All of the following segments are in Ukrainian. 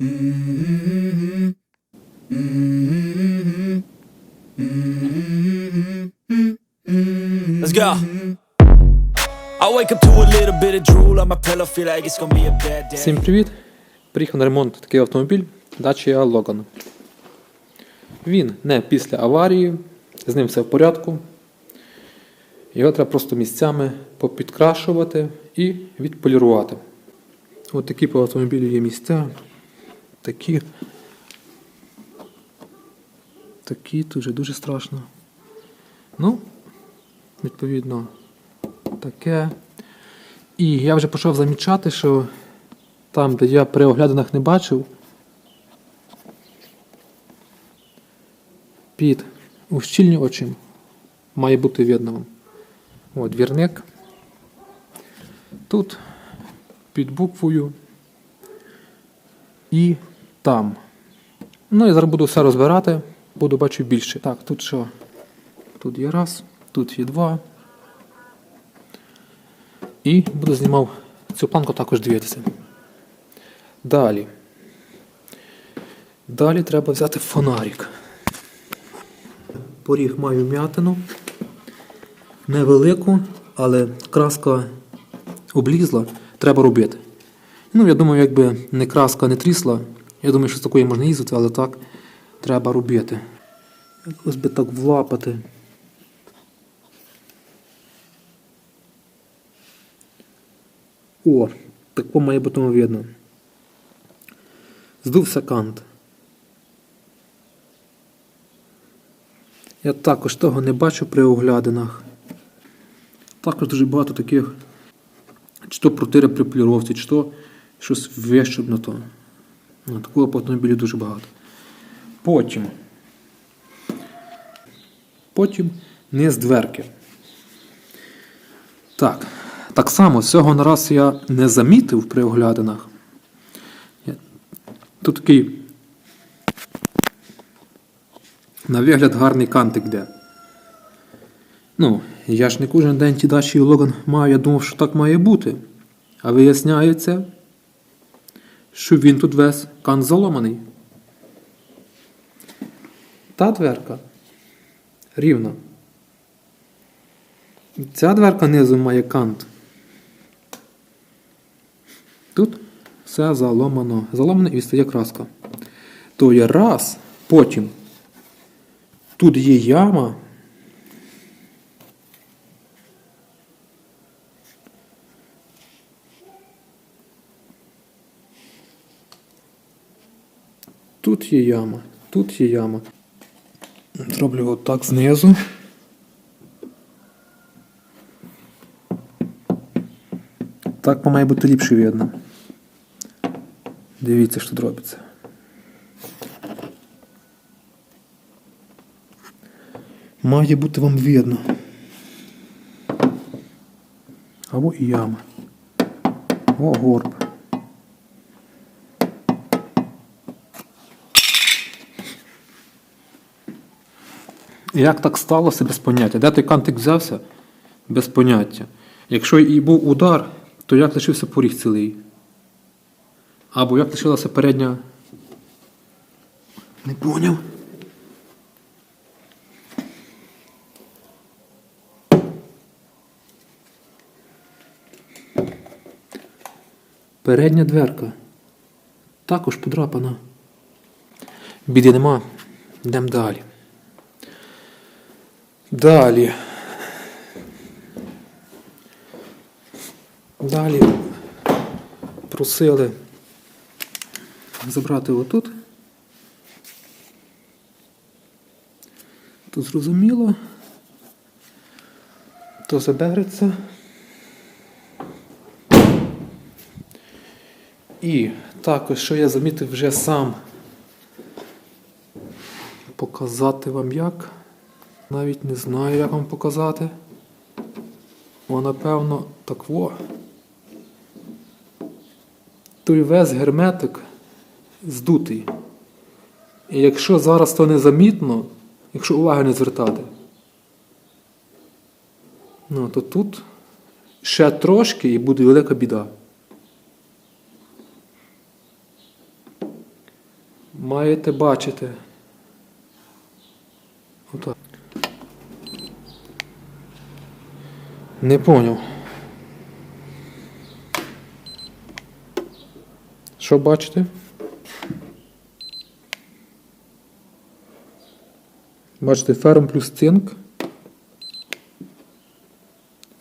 Let's go. I wake up to a little bit of drool on my pillow, feel like it's gonna be a bad day. Всім привіт! Приїхав на ремонт такий автомобіль Dacia Logan. Він не після аварії, з ним все в порядку. Його треба просто місцями попідкрашувати і відполірувати. Ось такі по автомобілю є місця. Такі. Такі тут вже дуже страшно. Ну, відповідно, таке. І я вже почав замічати, що там, де я при оглядинах не бачив, під ущільнювачем має бути видно. От двірник. Тут під буквою і там. Ну, я зараз буду все розбирати, буду бачити більше. Так, тут що? Тут є раз, тут є два. І буду знімав цю планку також дивитися. Далі. Далі треба взяти фонарик. Поріг маю м'ятину. Невелику, але краска облізла, треба робити. Ну, я думаю, якби не краска не трісла, я думаю, що з такої можна їздити, але так треба робити. Якось би так влапати. О, так по має бути видно. Здувся кант. Я також того не бачу при оглядинах. Також дуже багато таких, чи то протири при поліровці, чи то щось вищебнуто. Ну, Такого по автомобілі дуже багато. Потім. Потім низ дверки. Так. Так само цього нараз я не замітив при оглядинах. Тут такий на вигляд гарний кантик де. Ну, я ж не кожен день ті дачі Логан маю, я думав, що так має бути. А виясняється, що він тут весь кант заломаний. Та дверка рівна. Ця дверка низу має кант. Тут все заломано. Заломано і стає краска. То є раз, потім тут є яма. Тут є яма, тут є яма. Зроблю отак знизу. Так має бути ліпше видно. Дивіться, що робиться. Має бути вам видно. Або і яма. О, горб. Як так сталося без поняття? Де той кантик взявся? Без поняття. Якщо і був удар, то як лишився поріг цілий? Або як лишилася передня. Не поняв. Передня дверка. Також подрапана. Біди нема. Йдемо далі. Далі. Далі просили забрати отут. Тут зрозуміло. То забереться. І також, що я замітив вже сам показати вам як. Навіть не знаю, як вам показати. О, напевно, так во. Той весь герметик здутий. І якщо зараз то незамітно, якщо уваги не звертати, ну, то тут ще трошки і буде велика біда. маєте бачити. Отак. Не поняв. Що бачите? Бачите, ферм плюс цинк.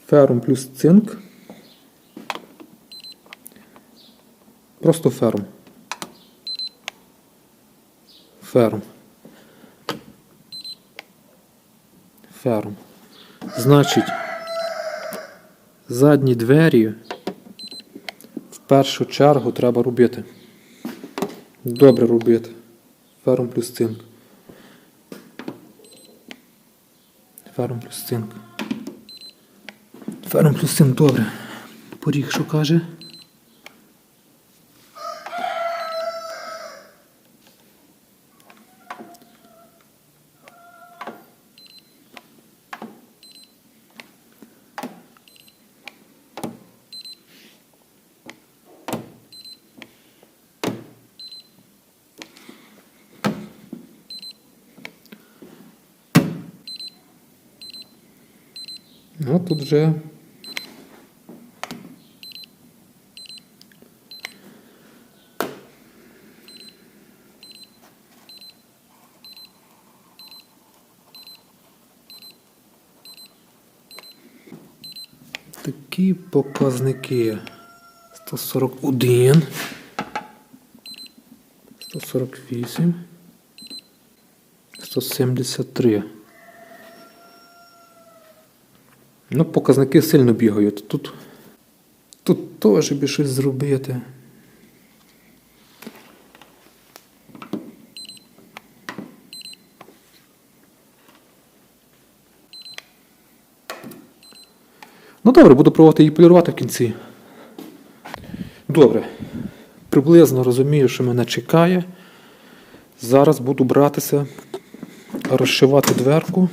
Ферм плюс цинк. Просто ферм. Ферм. Ферм. Значить, задні двері в першу чергу треба робити. Добре робити. Ферм плюс цинк. Ферм плюс цинк. Ферм плюс цинк, добре. Поріг, що каже? Ну, тут вже. Такі показники. 141. 148. 173. Ну, показники сильно бігають. Тут, тут теж би щось зробити. Ну добре, буду пробувати її полірувати в кінці. Добре. Приблизно розумію, що мене чекає. Зараз буду братися, розшивати дверку.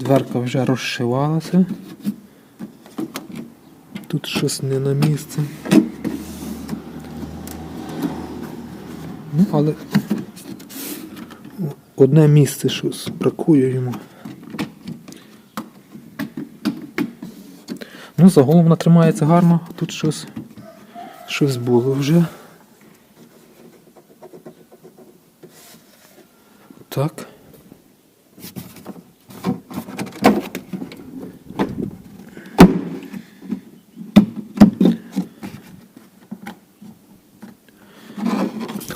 Дверка вже розшивалася. Тут щось не на місці. Ну, але одне місце щось бракує йому. Ну, загалом вона тримається гарно, тут щось, щось було вже. Так.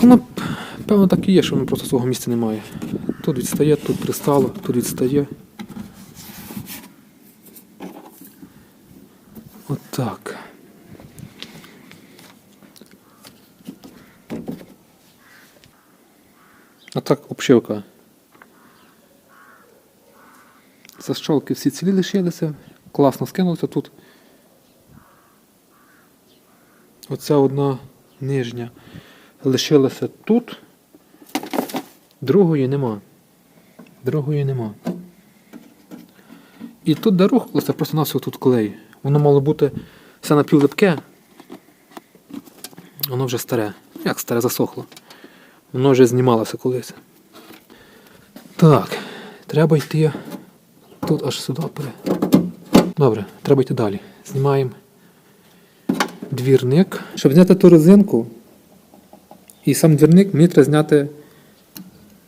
Воно, певно, так і є, що воно просто свого місця немає. Тут відстає, тут пристало, тут відстає. Отак. А так обшивка. Защолки всі цілі лишилися. Класно скинулося тут. Оця одна нижня лишилася тут. Другої нема. Другої нема. І тут де рухалося, просто навсього тут клей. Воно мало бути все напівлипке. Воно вже старе. Як старе засохло. Воно вже знімалося колись. Так, треба йти тут аж сюди. Добре, треба йти далі. Знімаємо двірник. Щоб зняти ту резинку, і сам двірник мені треба зняти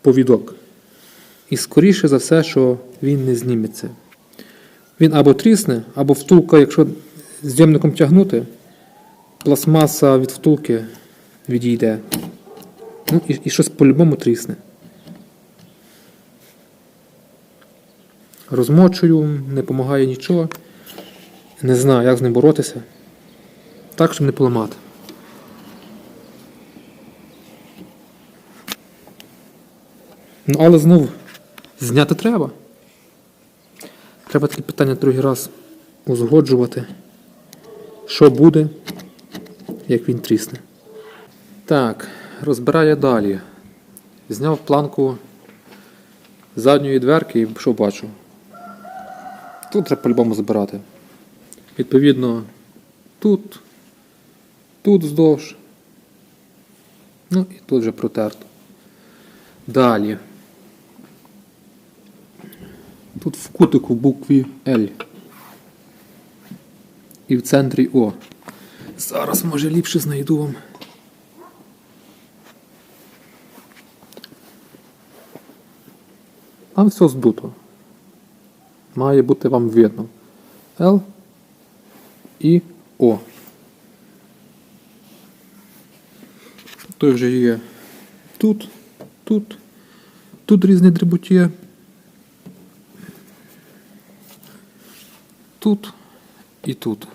повідок. І скоріше за все, що він не зніметься. Він або трісне, або втулка, якщо зйомником тягнути, пластмаса від втулки відійде. Ну і, і щось по-любому трісне. Розмочую, не допомагає нічого. Не знаю, як з ним боротися. Так, щоб не поламати. Ну, але знов зняти треба. Треба такі питання другий раз узгоджувати, що буде, як він трісне. Так, розбираю далі. Зняв планку задньої дверки і що бачу? Тут треба по-любому збирати. Відповідно, тут тут вздовж. Ну і тут вже протерто. Далі. Тут в кутику букві L. І в центрі О. Зараз може ліпше знайду вам. Там все здуто. Має бути вам видно. L і О. Той вже є тут, тут, тут різні дрібуті. Тут і тут.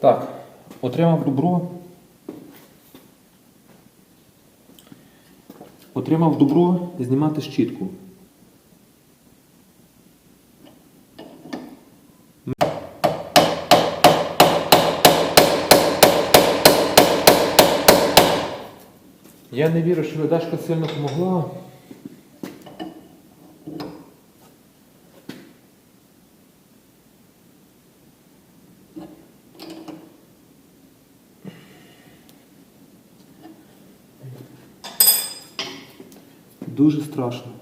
Так, отримав добро. Отримав добро знімати щітку. Я не вірю, що Дашка сильно допомогла. Дуже страшно.